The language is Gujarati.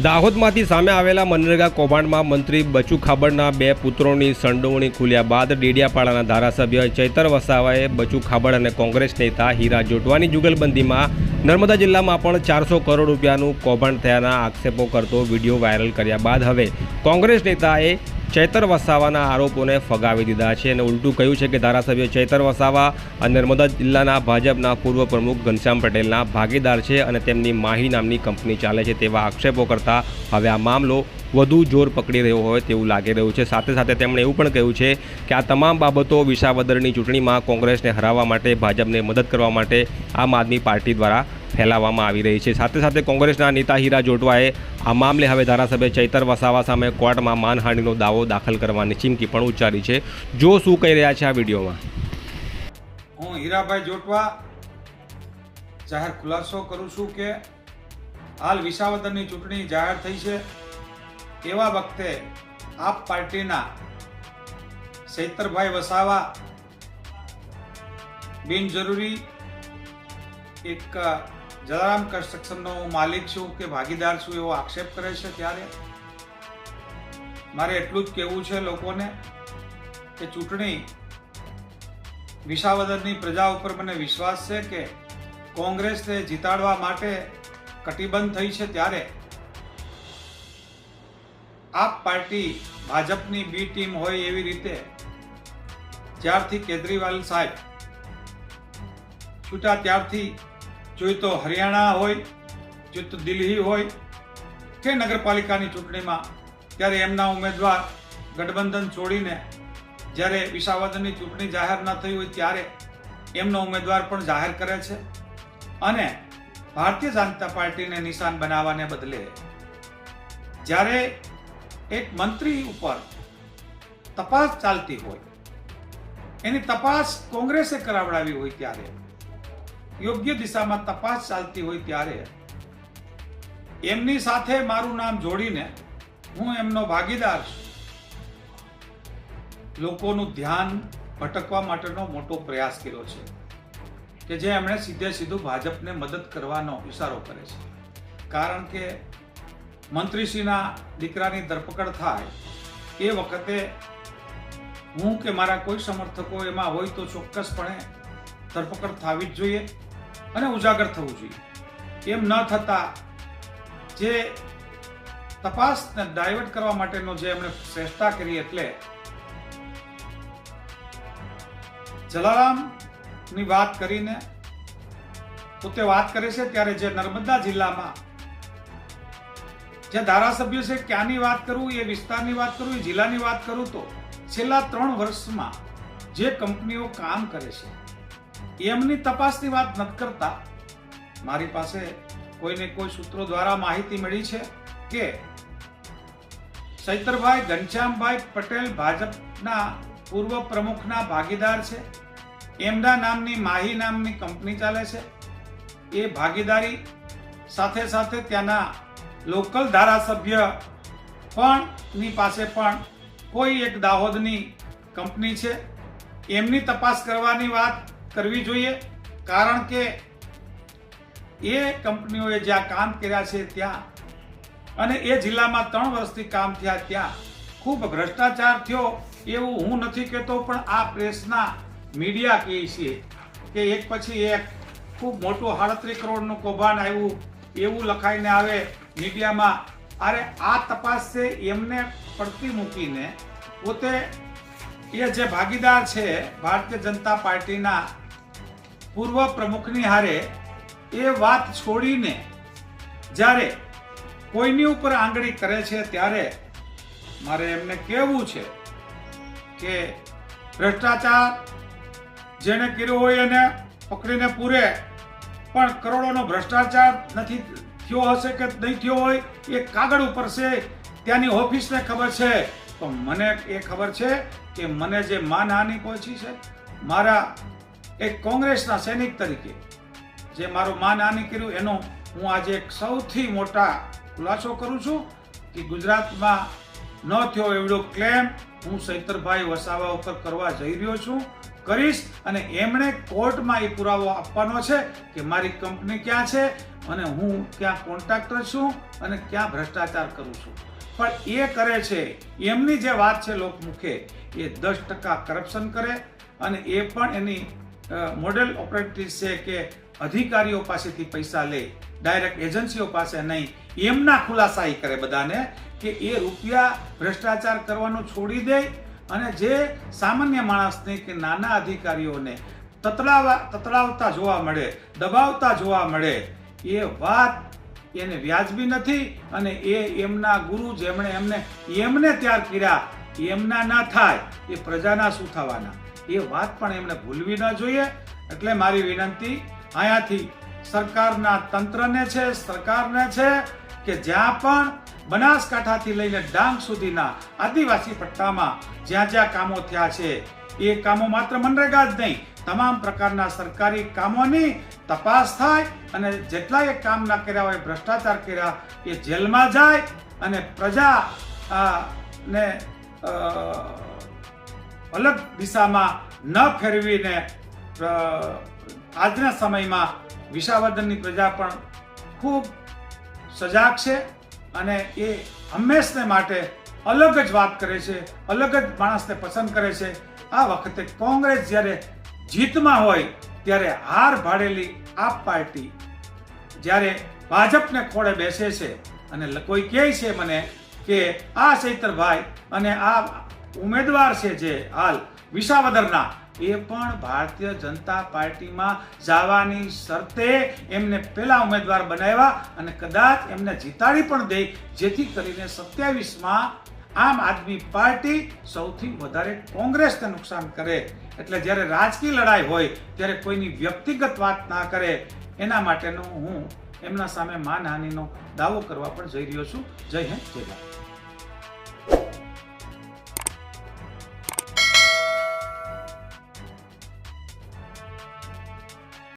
દાહોદમાંથી સામે આવેલા મનરેગા કૌભાંડમાં મંત્રી બચુ ખાબડના બે પુત્રોની સંડોવણી ખુલ્યા બાદ ડેડિયાપાડાના ધારાસભ્ય ચૈતર વસાવાએ બચુ ખાબડ અને કોંગ્રેસ નેતા હીરા જોટવાની જુગલબંધીમાં નર્મદા જિલ્લામાં પણ ચારસો કરોડ રૂપિયાનું કૌભાંડ થયાના આક્ષેપો કરતો વીડિયો વાયરલ કર્યા બાદ હવે કોંગ્રેસ નેતાએ ચૈતર વસાવાના આરોપોને ફગાવી દીધા છે અને ઉલટું કહ્યું છે કે ધારાસભ્ય ચૈતર વસાવા અને નર્મદા જિલ્લાના ભાજપના પૂર્વ પ્રમુખ ઘનશ્યામ પટેલના ભાગીદાર છે અને તેમની માહી નામની કંપની ચાલે છે તેવા આક્ષેપો કરતા હવે આ મામલો વધુ જોર પકડી રહ્યો હોય તેવું લાગી રહ્યું છે. સાથે સાથે તેમણે એવું પણ કહ્યું છે કે આ તમામ બાબતો વિસાવદરની ચૂંટણીમાં કોંગ્રેસને હરાવવા માટે, ભાજપને મદદ કરવા માટે આમ આદમી પાર્ટી દ્વારા ફેલાવવામાં આવી રહી છે. સાથે સાથે કોંગ્રેસના નેતા હીરા જોટવાએ આ મામલે હવે ધારાસભ્ય ચૈતર વસાવા સામે કોર્ટમાં માનહાનિનો દાવો દાખલ કરવાની ચીમકી પણ ઉચ્ચારી છે. જો શું કહી રહ્યા છે આ વિડીયોમાં? હું હીરાભાઈ જોટવા જાહેર ખુલાસો કરું છું કે હાલ વિસાવદરની ચૂંટણી જાહેર થઈ છે. એવા વખતે આપ પાર્ટીના ચૈતરભાઈ વસાવા બિનજરૂરી એક જલારામ કન્સ્ટ્રક્શનનો હું માલિક છું કે ભાગીદાર છું એવો આક્ષેપ કરે છે ત્યારે? મારે એટલું જ કહેવું છે લોકોને કે ચૂંટણી વિસાવદરની પ્રજા ઉપર મને વિશ્વાસ છે કે કોંગ્રેસને જીતાડવા માટે કટિબંધ થઈ છે ત્યારે. આપ પાર્ટી ભાજપની બી ટીમ હોય એવી રીતે જ્યારથી કેજરીવાલ સાહેબ છૂટા ત્યારથી જોઈ તો હરિયાણા હોય, જોઈ તો દિલ્હી હોય, કે નગરપાલિકાની ચૂંટણીમાં, ત્યારે એમના ઉમેદવાર ગઠબંધન છોડીને જ્યારે વિસાવદનની ચૂંટણી જાહેર ન થઈ હોય ત્યારે એમનો ઉમેદવાર પણ જાહેર કરે છે અને ભારતીય જનતા પાર્ટીને નિશાન બનાવવાને બદલે જ્યારે એક મંત્રી ઉપર તપાસ ચાલતી હોય, એની તપાસ કોંગ્રેસે કરાવડાવી હોય ત્યારે યોગ્ય દિશામાં તપાસ ચાલતી હોય ત્યારે એમની સાથે મારું નામ જોડીને હું એમનો ભાગીદાર છું લોકોનું ધ્યાન ભટકવા માટેનો મોટો પ્રયાસ કર્યો છે કે જે એમણે સીધે સીધું ભાજપને મદદ કરવાનો ઇશારો કરે છે. કારણ કે મંત્રીશ્રીના દીકરાની ધરપકડ થાય એ વખતે હું કે મારા કોઈ સમર્થકો એમાં હોય તો ચોક્કસપણે ધરપકડ થવી જ જોઈએ. અને ઉજાગર થવું જોઈએ. એમ ન થતા જે તપાસને ડાયવર્ટ કરવા માટેનો જે એમણે ચેષ્ટા કરી એટલે જલારામની વાત કરીને પોતે વાત કરે છે ત્યારે જે નર્મદા જિલ્લામાં જે ધારાસભ્ય છે ક્યાંની વાત કરું, એ વિસ્તારની વાત કરું, એ જિલ્લાની વાત કરું તો છેલ્લા ત્રણ વર્ષમાં જે કંપનીઓ કામ કરે છે એમની તપાસની વાત નથી કરતા. મારી પાસે કોઈને કોઈ સૂત્રો દ્વારા માહિતી મળી છે કે સૈતરભાઈ ઘનશ્યામભાઈ પટેલ ભાજપના પૂર્વ પ્રમુખના ભાગીદાર છે. એમના નામની માહી નામની કંપની ચાલે છે. એ ભાગીદારી સાથે સાથે ત્યાંના લોકલ ધારાસભ્ય પણ ની પાસે પણ કોઈ એક દાહોદની કંપની છે. એમની તપાસ કરવાની વાત કરવી જોઈએ. કારણ કે એ કંપનીઓએ જ્યાં કામ કર્યા છે ત્યાં, અને એ જિલ્લામાં ત્રણ વર્ષથી કામ થયા ત્યાં, ખૂબ ભ્રષ્ટાચાર થયો એવું હું નથી કહેતો, પણ આ પ્રેસના મીડિયા કહે છે કે એક પછી એક ખૂબ મોટું સાડત્રીસ કરોડનું કૌભાંડ આવ્યું, એવું લખાઈને આવે મીડિયામાં. અરે, આ તપાસ છે એમને પડતી મૂકીને પોતે એ જે ભાગીદાર છે, ભારતીય જનતા પાર્ટીના પૂર્વ પ્રમુખની હારે એ વાત છોડીને જ્યારે કોઈની ઉપર આંગળી કરે છે ત્યારે મારે એમને કહેવું છે કે ભ્રષ્ટાચાર જેણે કર્યો હોય એને પકડીને પૂરે, પણ કરોડોનો ભ્રષ્ટાચાર નથી થયો હશે કે નહીં થયો હોય, એ કાગળ ઉપર છે, ત્યાંની ઓફિસને ખબર છે. તો મને એ ખબર છે કે મને જે માનહાનિ પહોંચી છે, મારા એક કોંગ્રેસના સૈનિક તરીકે. જે મારું માન હાનિ કર્યું, એનો હું આજે એક સૌથી મોટા ખુલાસો કરું છું કે ગુજરાતમાં ન થયો એવડો ક્લેમ હું સૈતરભાઈ વસાવા ઉપર કરવા જઈ રહ્યો છું, કરીશ અને એમણે કોર્ટમાં એ પુરાવો આપવાનો છે કે મારી કંપની ક્યાં છે અને હું ક્યાં કોન્ટ્રાક્ટર છું અને ક્યાં ભ્રષ્ટાચાર કરું છું. પણ એ કરે છે, એમની જે વાત છે લોકમુખે, એ દસ ટકા કરપ્શન કરે અને એ પણ એની મોડેલ ઓપરેટિવ છે કે અધિકારીઓ પાસેથી પૈસા લે ડાયરેક્ટ એજન્સીઓ પાસે નહીં, એમના ખુલાસા એ કરે બધાને કે એ રૂપિયા ભ્રષ્ટાચાર કરવાનું છોડી દે અને જે સામાન્ય માણસને કે નાના અધિકારીઓને તતડાવા તતડાવતા જોવા મળે, દબાવતા જોવા મળે, એ વાત એને વ્યાજબી નથી અને એ એમના ગુરુ જેમણે એમને એમને ત્યાર કર્યા, એમના ના થાય, એ પ્રજાના શું થવાના એ વાત પણ એમને ભૂલવી ન જોઈએ. એટલે મારી વિનંતી, અહીંયાથી સરકારના તંત્રને છે, સરકારને છે કે જ્યાં પણ બનાસકાંઠાથી લઈને ડાંગ સુધીના આદિવાસી પટ્ટામાં જ્યાં જ્યાં કામો થયા છે, એ કામો માત્ર મનરેગા જ નહીં, તમામ પ્રકારના સરકારી કામોની તપાસ થાય અને જેટલાએ કામ ના કર્યા હોય, ભ્રષ્ટાચાર કર્યા, એ જેલમાં જાય અને પ્રજા ને અલગ દિશામાં ન ફેરવીને આજના સમયમાં વિસાવદનની પ્રજા પણ ખૂબ સજાગ છે અને એ હંમેશને માટે અલગ જ વાત કરે છે, અલગ જ માણસને પસંદ કરે છે. આ વખતે કોંગ્રેસ જ્યારે જીતમાં હોય, ત્યારે હાર ભાડેલી આપ પાર્ટી જ્યારે ભાજપને ખોળે બેસે છે અને કોઈ કહે છે મને કે, આ ચૈતરભાઈ અને આ ઉમેદવાર છે જે હાલ વિસાવદરના. એ પણ ભારતીય જનતા પાર્ટીમાં જવાની શરતે એમને પહેલા ઉમેદવાર બનાવ્યા અને કદાચ એમને જીતાડી પણ દે, જેથી કરીને સત્યાવીસમાં આમ આદમી પાર્ટી સૌથી વધારે કોંગ્રેસને નુકસાન કરે. એટલે જ્યારે રાજકીય લડાઈ હોય, ત્યારે કોઈની વ્યક્તિગત વાત ના કરે. એના માટેનો હું એમના સામે માનહાનિનો દાવો કરવા પણ જઈ રહ્યો છું. જય હિન્દ, જય ભારત.